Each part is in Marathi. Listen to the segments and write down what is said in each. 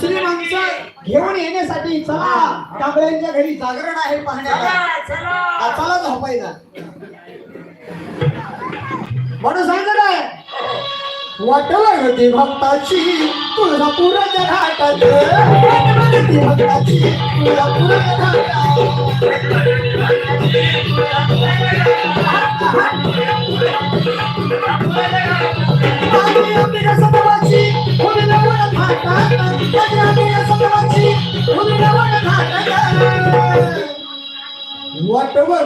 दुसरी माणसं घेऊन येण्यासाठी चला. कांबळ्यांच्या घरी जागरण आहे पाहण्याला. चला झोपायला म्हणून सांगत आहे होती भक्ताची तुळजापूरच्या घाटात. होती भक्ताची तुळजापूरच्या घाटात.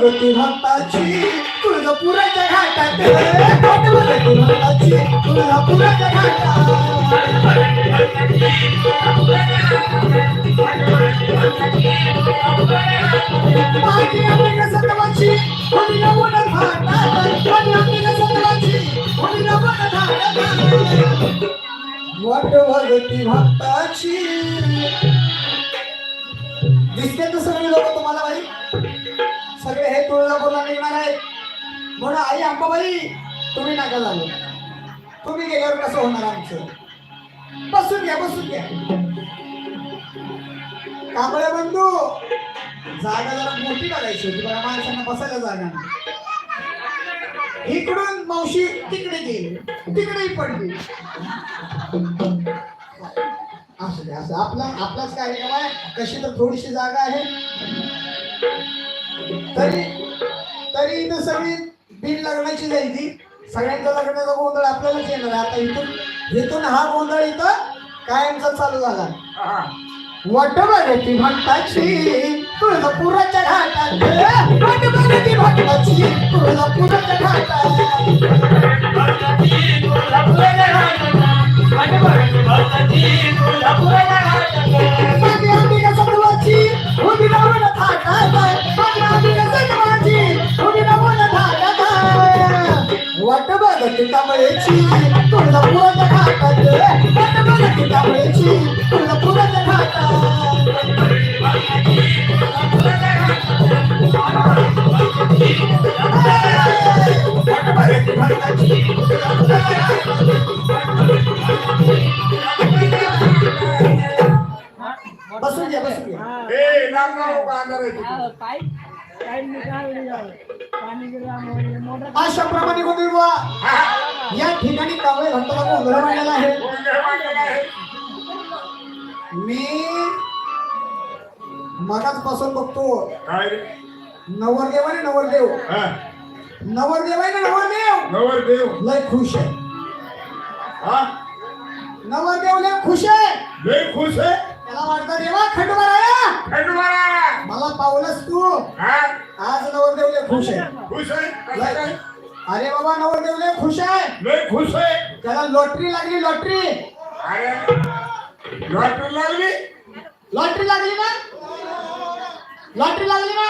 वटवगती भक्ताची तुळजापुराच्या घाटात वटवगती भक्ताची तुळजापुराच्या घाटात माझी अंबिका सतवाची होती नवल घाटात माझी अंबिका सतवाची होती नवल घाटात वटवगती भक्ताची दिसते तर सगळे लोक तुम्हाला बाई सगळे हे तुळजापूरला निघणार आहेत. म्हणून आई अंबाबाई तुम्ही नका झालो तुम्ही गेल्यावर कसं होणार आमचं? बसून घ्या बसून घ्या. कांबळे बंधू जागा जरा मोठी करायची होती बघा माणसांना बसायला जागा नाही. इकडून मावशी तिकडे गेली. तिकडेही पडली. असं असं आपला आपलाच कार्यक्रम आहे. कशी तर थोडीशी जागा आहे. तरी तरी इथं सगळी बिन लग्नाची जायची सगळ्यांचा लग्नाचा गोंधळ आपल्यालाच येणार. आता इथून इथून हा गोंधळ इथं कायमचा चालू झाला. वटवरती भक्ताची तुळजापुराच्या घाटात. वटवरती भक्ताची तुळजापुराच्या घाटात. सतवाची उभी राहून थाटात. वाट बघत कांबळेची तुळजापुराच्या घाटात वाट बघत कांबळेची तुळजापुराच्या घाटात बसून घ्या बसून घ्या ए लांब नको बांधायला तिकडे. पाईप पाईप निकाल पाणी गिरा मोटर अशा प्रमाणे हा. या ठिकाणी कावळे भक्ताला गोंधळ मांडलेला आहे. मी मगाच पासून बघतो? नवरदेव ना नवरदेव. नवरदेव आहे ना नवरदेव नवरदेव लय खुश आहे हा नवरदेव लय खुश आहे लय खुश आहे त्याला वाटतं देवा खंडोबाला. मला पावलंस तू आज नवरदेव लय खुश आहे. खुश आहे? काय? अरे बाबा नवरदेव लय खुश आहे. लय खुश आहे. त्याला लॉटरी लागली लॉटरी. अरे लॉटरी लागली? लॉटरी लागली ना? लॉटरी लागली ना?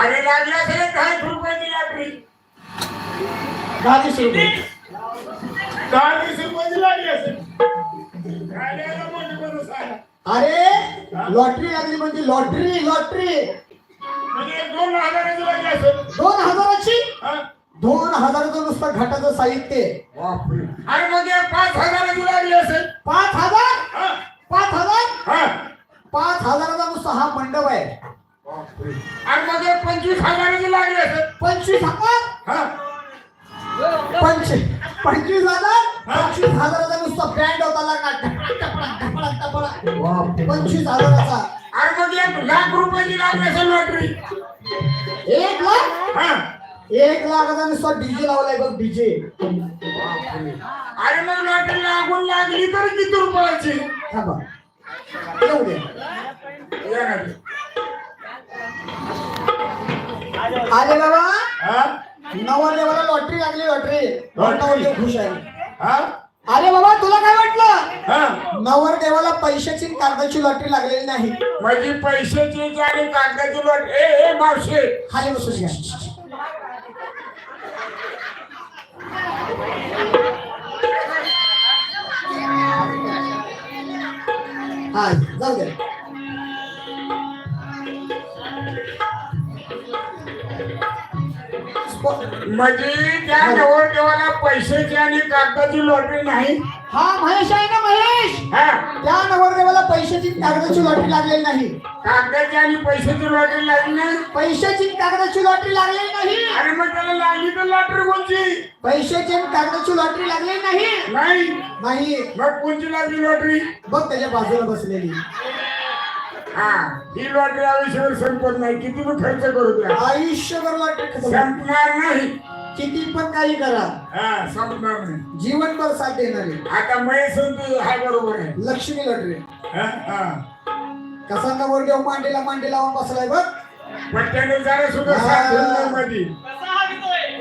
अरे लागली असेल दहा रुपयाची लॉटरी. दहा वीस रुपये. दहा वीस रुपयाची लागली असेल. काय द्यायला मोठी माणूस आहे. अरे लॉटरी लागली म्हणजे लॉटरी लॉटरी. म्हणजे दोन हजाराची असेल दोन हजाराची हा? दोन हजाराचं नुसतं घटाचं साहित्य बापरे. अरे म्हणजे पाच हजाराची लागली असेल पाच हजार हा? पाच हजार हा? पाच हजाराचा नुसता हा मंडप आहे बापरे. अरे म्हणजे पंचवीस हजाराची लागली असेल पंचवीस हजार हा? पंचवीस पंचवीस हजार हा. पंचवीस हजाराचा नुसता ब्रँड होता लागला बापरे. पंचवीस हजाराचा अरे म्हणजे एक लाख रुपयाची लागली असेल लॉटरी एक लाख हा? एक लाखाचा नुसता डीजे लावलाय बघ डीजे अरे मग लॉटरी लागून लागली तर किती रुपयाची थांबा येऊ दे. आले बाबा हा? नवरदेवाला लॉटरी लागली लॉटरी नवरदेव खुश आहे हा? अरे बाबा तुला काय वाटलं? हा? नवरदेवाला पैशाची आणि कागदाची लॉटरी लागलेली नाही. माझी पैशाची आणि कागदाची लॉट ए ए मावशे. खाली बसून घ्या. हा जाऊ दे. म्हणजे त्या नवरदेवाला पैशाची आणि कागदाची लॉटरी नाही. हा महेश आहे ना महेश? हा. त्या नवरदेवाला पैशाची कागदाची लॉटरी लागलेली नाही. कागदाची आणि पैशाची लॉटरी लागली नाही. पैशाची कागदाची लॉटरी लागलेली नाही. अरे मग त्याला लागली तर लॉटरी कोणची? पैशाची आणि कागदाची लॉटरी लागलेली नाही. नाही. नाही. मग कोणची लागली लॉटरी बघ त्याच्या बाजूला बसलेली. हा. लॉटरी आयुष्यावर संपत नाही. किती पण खर्च करू द्या. आयुष्यभर खतम. संपणार नाही. किती पण काही करा. हा संपणार नाही. जीवनभर साथ देणारी आता महेश तू हा बरोबर आहे. लक्ष्मी लॉटरी हा, हा. कसा नवरदेव मांडीला मांडी लावून बसलाय बघ. पण त्याने जरा सुद्धा साथमध्ये ए,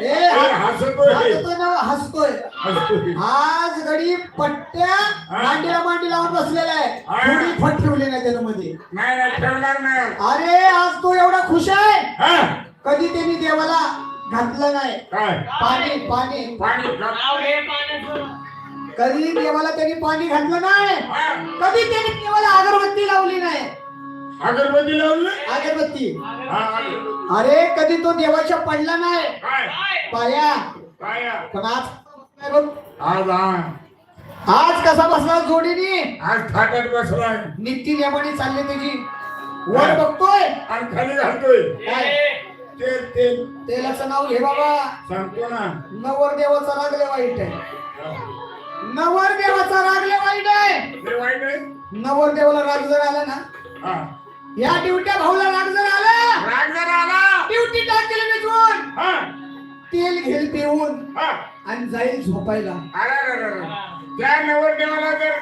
हसतोय. हसतोय ना हसतोय. असतोय. आज घडी पट्ट्या मांडीला मांडी लावून बसलेला आहे. थोडी फट ठेवली नाही त्यामध्ये नाही नाही ठेवणार नाही. अरे आज तो एवढा खुश आहे. हा. कधी त्यांनी देवाला घातलं नाही. काय? पाणी पाणी. पाणी. कधी देवाला त्यांनी पाणी घातलं नाही हा. कधी त्यांनी देवाला अगरबत्ती लावली नाही अगरबत्ती लावलं अगरबत्ती. हा, अगरबत्ती. अरे कधी तो देवाच्या पडला नाही? काय? पाया. पण आज काय बघ, आज हा आज कसा बसला जोडीने? आज थाटात बसलाय. नित्य नियमाने चालले त्याची वर बघतोय. आणि खाली घालतोय. काय? तेल तेल. तेलाचं नाव घे बाबा. सांगतो ना. नवर देवाचा रागले वाईट आहे. नवर देवाचा रागले वाईट आहे. ते वाईट आहे? नवर देवाला राग जर आला ना हा. या ड्युट्या भाऊला राग जर आला? राग जर आला? ड्युटी टाकली मिटवून हा. तेल घेईल पिऊन. हा. आणि जाईल झोपायला. अरे अरे, अरे, अरे. त्या नवरदेवाला जर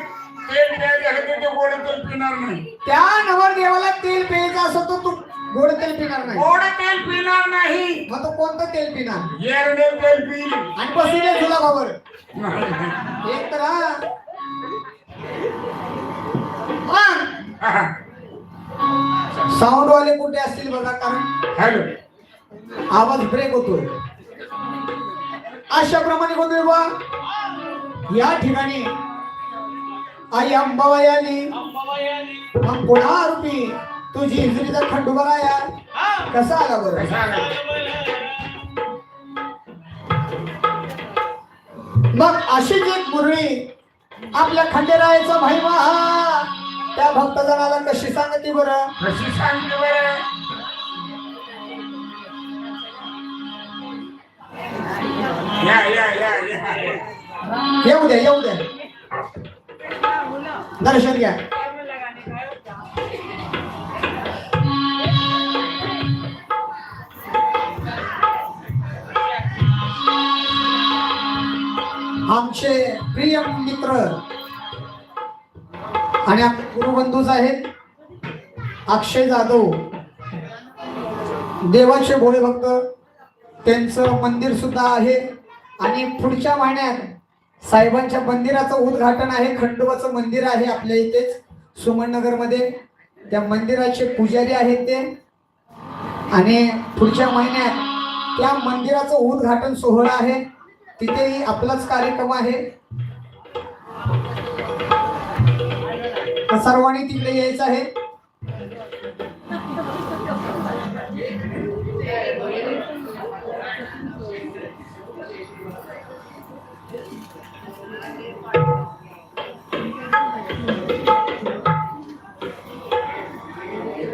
तेल प्यायचं आहे तर ते गोड तेल पिणार नाही. त्या नवर देवाला तेल प्यायचं असं तो तू गोड तेल पिणार नाही. गोड तेल पिणार नाही. मग तो कोणतं तेल पिणार? येरडे तेल पिईल आणि बसून ये तुला बाबर नाही. एक तर हा. मग हा. साऊंड वाले कुठे असतील बघा कारण हॅलो आवाज ब्रेक होतोय. अशा प्रमाणे कोणते बा या ठिकाणी आई मग पुन्हा आरोपी? तुझी हिजरीचा खंडोबा राया कसा आला बरं? मग अशीच एक मुरळी आपल्या खंडेरायाचा महिमा हा त्या भक्तजनाला कशी सांगते बरं? कशी सांगते बरं? या या या या. येऊ द्या येऊ द्या दर्शन घ्या. आमचे प्रिय मित्र आणि आपले गुरुबंधूच आहेत. अक्षय जाधव. देवाचे भोळे भक्त. त्यांचं मंदिर सुद्धा आहे. आणि पुढच्या महिन्यात साहेबांच्या मंदिराचं उद्घाटन आहे. खंडोबाचं मंदिर आहे आपल्या इथेच सुमननगरमध्ये. त्या मंदिराचे पुजारी आहेत ते. आणि पुढच्या महिन्यात त्या मंदिराचं उद्घाटन सोहळा आहे. तिथेही आपलाच कार्यक्रम आहे. सर्वांनी तिकडे यायचं आहे.